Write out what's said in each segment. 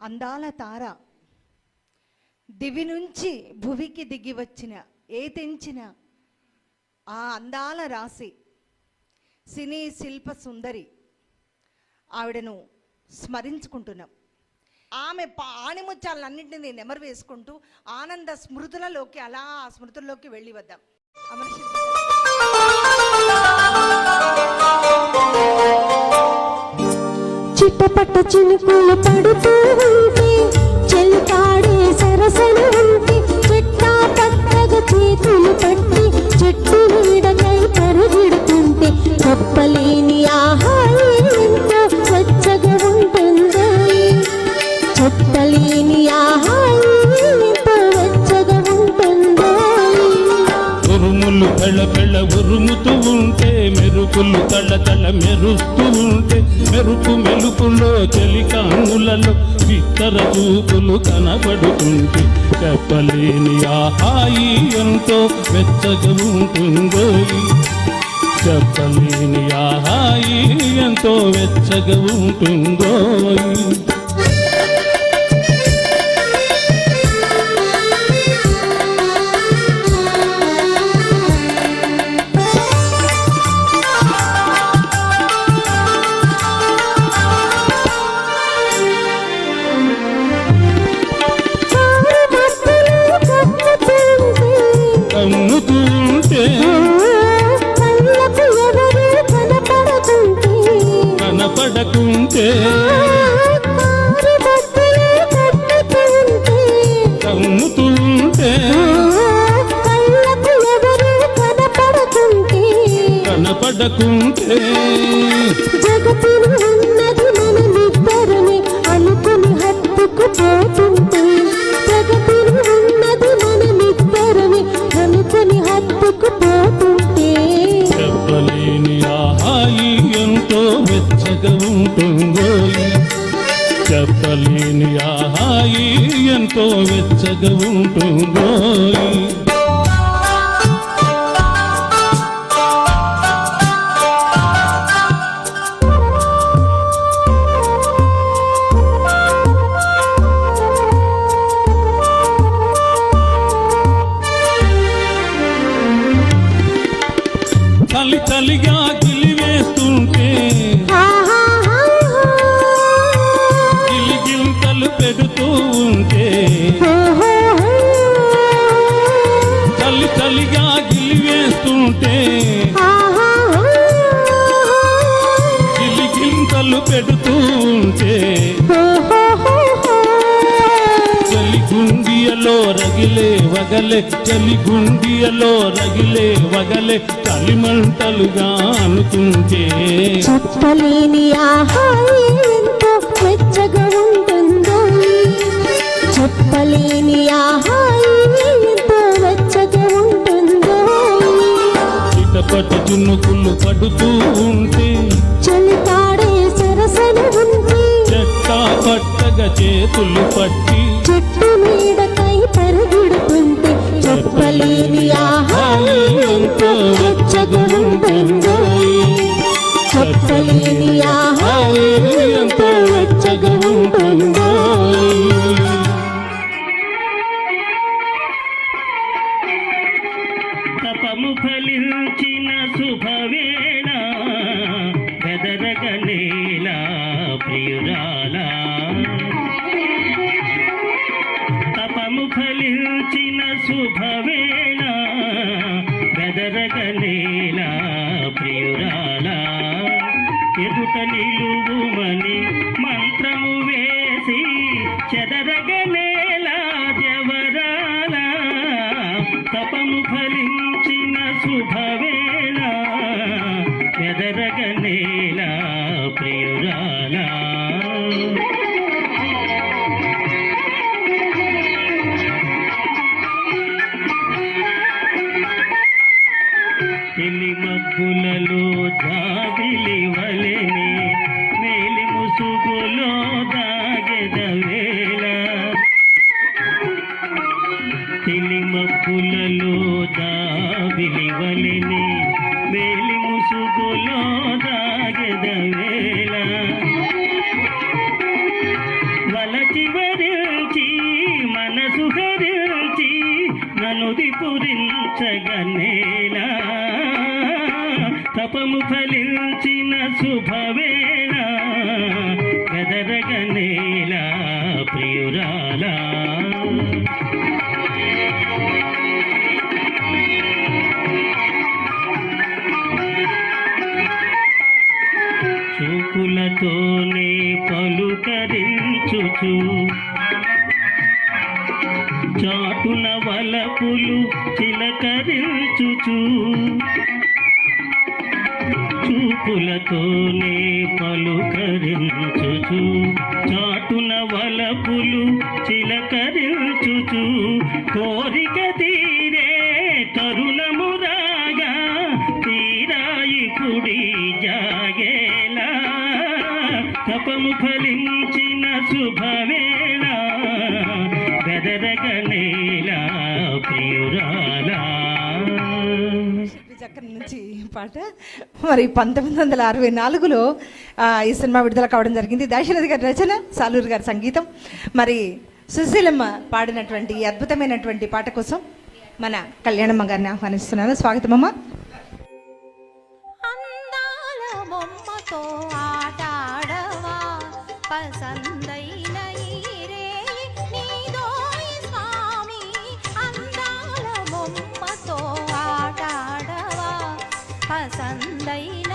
అందాల తార. దివి నుంచి భువికి దిగి వచ్చిన ఏ తెంచిన ఆ అందాల రాశి. సినీ శిల్ప సుందరి. ఆవిడను స్మరించుకుంటున్నాం. ఆమె పాణిముత్యాలన్నింటినీ నెమరు వేసుకుంటూ ఆనంద స్మృతులలోకి అలా ఆ స్మృతుల్లోకి వెళ్ళి వద్దాం అమరశిల్పి చిట్టపట్ట చినుకులు పడుతూ ఇతర చూపులు కనబడుతుంటే చెప్పలేని ఆ హాయి ఎంతో వెచ్చగా ఉంటుందో చెప్పలేని ఆ హాయి ఎంతో వెచ్చగా ఉంటుందో వెచ్చగా ఉంటుందో? చెప్పలేని ఆ హాయి ఎంతో వెచ్చగా ఉంటుందో? వగలే చలి గుండియలో రగిలే వగలే చలిమంటలుగా అనుకుంటే. చెప్పలేని మెచ్చగా ఉంటుందో చెప్పలేని చిటపట జున్నుకులు పడుతూ ఉంటే. చలితాడే సరసన ఉంటే. చెట్టా పట్టగా చేతులు పట్టి. చెట్టు నీడకై పరుగుడుతుంటే చెప్పలేని ఆహాయి ఎంతో వెచ్చగా చెప్పలేని ఆహాయి ఎంతో వెచ్చగా తపము ఫలించిన శుభవేళ ప్రియురాలా. తపము ఫలించిన శుభవే ఎదుట మంత్రము వేసి చెదరగనేలా జవరాలా. తపము ఫలించిన శుభవేళ ఎదరగనేలా ప్రియురాలా. చివరించి మనసు హరించి ననుది పురించగనేలా తపము ఫలించిన శుభ పలుకరించుచు చాటున వలపులు చిలకరించుచు చూపులతోనే పలుకరించుచు చాటు చక్కని నుంచి పాట. మరి పంతొమ్మిది వందల అరవై నాలుగులో ఈ సినిమా విడుదల కావడం జరిగింది. దశరథి గారి రచన సాలూరు గారి సంగీతం. మరి సుశీలమ్మ పాడినటువంటి ఈ అద్భుతమైనటువంటి పాట కోసం మన కళ్యాణమ్మ గారిని ఆహ్వానిస్తున్నాను. స్వాగతమమ్మ అందాల బొమ్మతో 三台。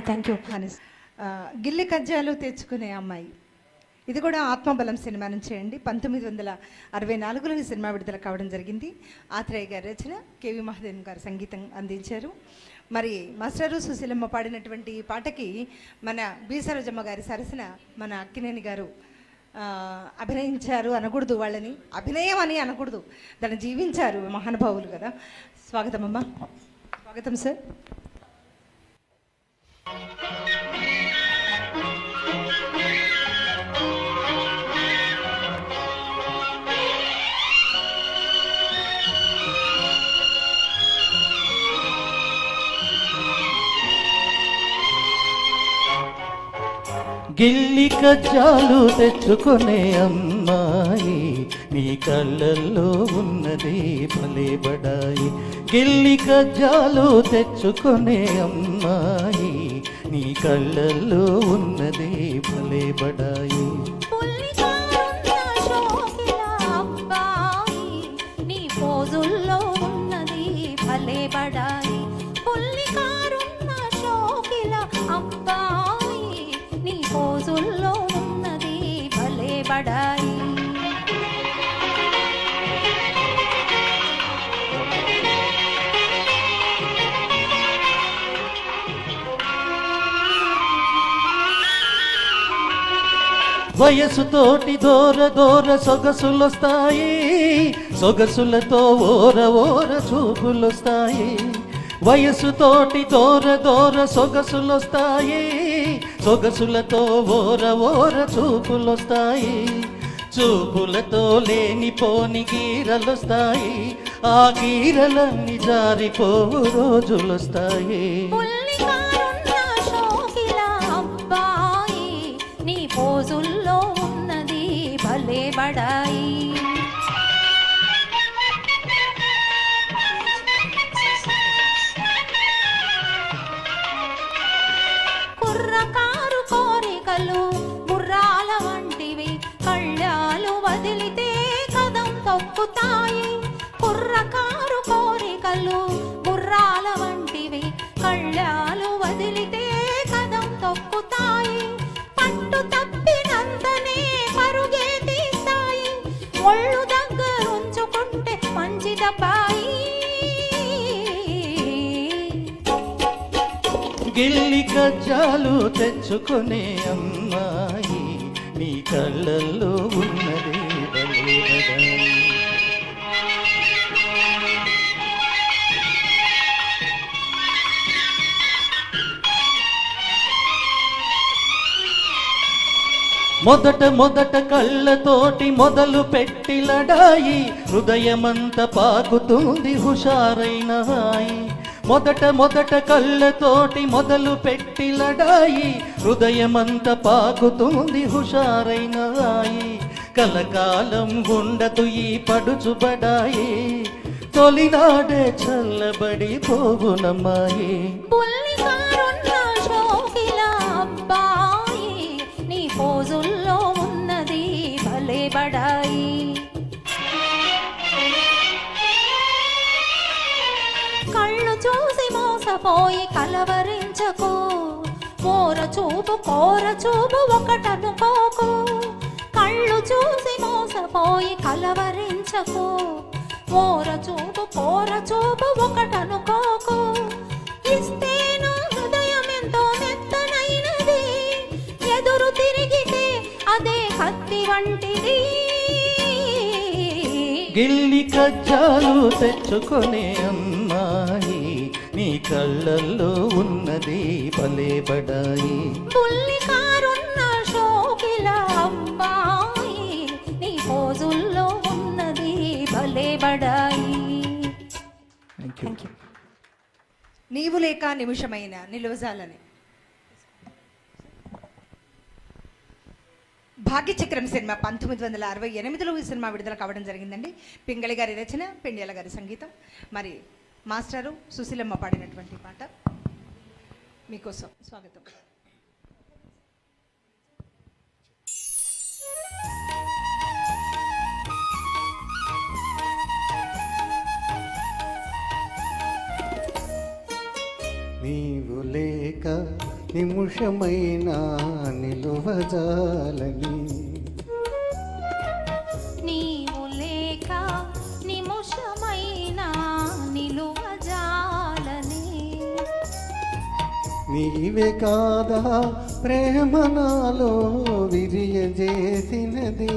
థ్యాంక్ యూ థ్యాంక్ యూ గిల్లి కజ్జాలు తెచ్చుకునే అమ్మాయి. ఇది కూడా ఆత్మబలం సినిమా నుంచి అండి. పంతొమ్మిది వందల అరవై నాలుగులో ఈ సినిమా విడుదల కావడం జరిగింది. ఆత్రేయ గారి రచన కేవి మహాదేవన్ గారు సంగీతం అందించారు. మరి మాస్టరు సుశీలమ్మ పాడినటువంటి ఈ పాటకి మన బి సరోజమ్మ గారి సరసన మన అక్కినేని గారు అభినయించారు అనకూడదు వాళ్ళని. అభినయం అని అనకూడదు. దాన్ని జీవించారు మహానుభావులు కదా. స్వాగతం అమ్మ స్వాగతం సార్. గిల్లి కజ్జాలు తెచ్చుకునే అమ్మాయి నీ కళ్ళల్లో ఉన్నది భలే బడాయి. గిల్లి కజ్జాలు తెచ్చుకునే అమ్మాయి నీ కళ్ళల్లో ఉన్నదే భలే బడాయి వయసుతోటి దూర దూర సొగసులొస్తాయి. సొగసులతో ఓర ఓర చూపులొస్తాయి. వయసుతోటి దూర దూర సొగసులొస్తాయి. సొగసులతో ఓర ఓర చూపులొస్తాయి. చూపులతో లేనిపోని గీరలొస్తాయి. ఆ గీరలన్నీ జారిపోవు రోజులొస్తాయి. భలే కుర్రకారు కోరికలు గుర్రాల వంటివి కళ్ళాలు వదిలితే కదం తొక్కుతాయి. ఒళ్ళు దగ్గరుంచుకుంటే మంచిదబ్బాయి. గిల్లి కజ్జాలు తెచ్చుకునే అమ్మాయి నీ కళ్ళల్లో ఉన్న మొదట మొదట కళ్ళతోటి మొదలు పెట్టి లడాయి హృదయమంత పాకుతుంది హుషారైన హాయి. మొదట మొదట కళ్ళతోటి మొదలు పెట్టి లడాయి హృదయమంత పాకుతుంది హుషారైన హాయి. కలకాలం ఉండదు ఈ పడుచుబడాయి తొలినాడే చల్లబడి పోగునమ్మాయి మోసపోయి కలవరించకు. మోర చూపు కోర చూపు ఒకటనుకోకు కళ్ళు చూసి మోసపోయి కలవరించకు. మోర చూపు కోర చూపు ఒకటనుకోకు ఇస్తేను హృదయం ఎంతో మెత్తనైనది. ఎదురు తిరిగితే అదే కత్తి వంటిది. గిల్లి కజ్జాలు తెచ్చుకునే అమ్మాయి. కళ్ళల్లో ఉన్నది భలే బడాయి శోకిల అమ్మాయి నీ పోజుల్లో ఉన్నది భలే బడాయి నీవు లేక నిమిషమైన నిలువజాలని. భాగ్యచక్రం సినిమా పంతొమ్మిది వందల అరవై ఎనిమిదిలో ఈ సినిమా విడుదల కావడం జరిగిందండి. పింగళి గారి రచన పెండ్యాల గారి సంగీతం. మరి మాస్టరు సుశీలమ్మ పాడినటువంటి పాట మీకోసం స్వాగతం. నీవు లేక నిముషమైనా నిలువజాలని నీవే కాదా ప్రేమ నాలో విరియజేసినది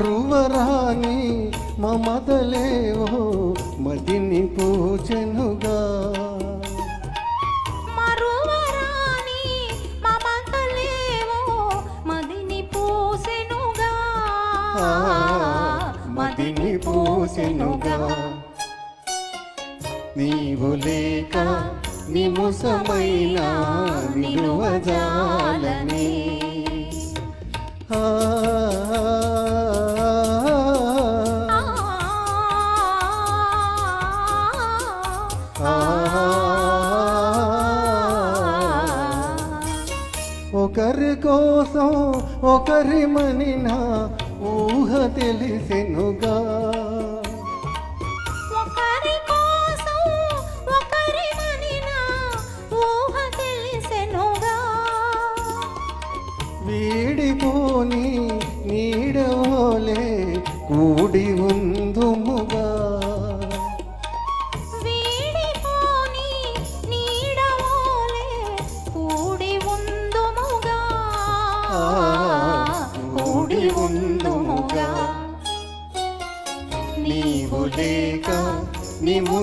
మరువరాని మమతలేవో మదిని పూజనుగా మదిని పూసెనుగా నీవు లేక నిముసమైన నిలువజాలనే ఆ ఒకరి కోసం ఒకరి మనినా ఊహ తెలిసెనుగా.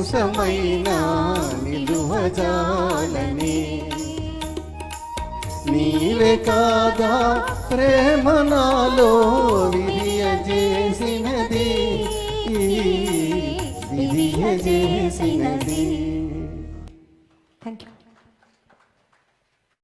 కోసమైన నిలువజాలని నీవే కాదా ప్రేమ నాలోని